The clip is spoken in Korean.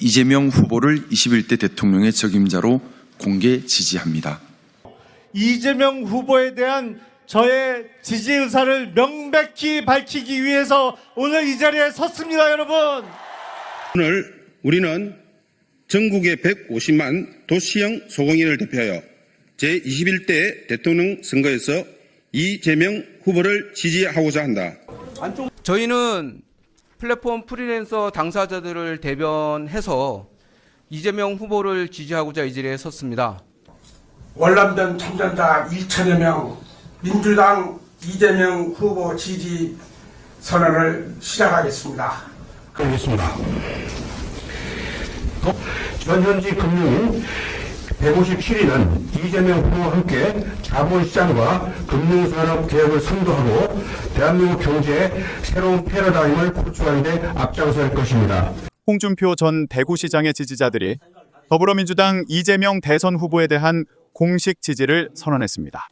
이재명 후보를 21대 대통령의 적임자로 공개 지지합니다. 이재명 후보에 대한 저의 지지 의사를 명백히 밝히기 위해서 오늘 이 자리에 섰습니다, 여러분. 오늘 우리는 전국의 150만 도시형 소공인을 대표하여 제21대 대통령 선거에서 이재명 후보를 지지하고자 한다. 저희는 플랫폼 프리랜서 당사자들을 대변해서 이재명 후보를 지지하고자 이 자리에 섰습니다. 월남전 참전자 2천여 명 민주당 이재명 후보 지지 선언을 시작하겠습니다. 하겠습니다. 전 현지 금융인 157위는 이재명 후보와 함께 자본시장과 금융산업 개혁을 선도하고 대한민국 경제의 새로운 패러다임을 구축하는 데 앞장설 것입니다. 홍준표 전 대구시장의 지지자들이 더불어민주당 이재명 대선 후보에 대한 공식 지지를 선언했습니다.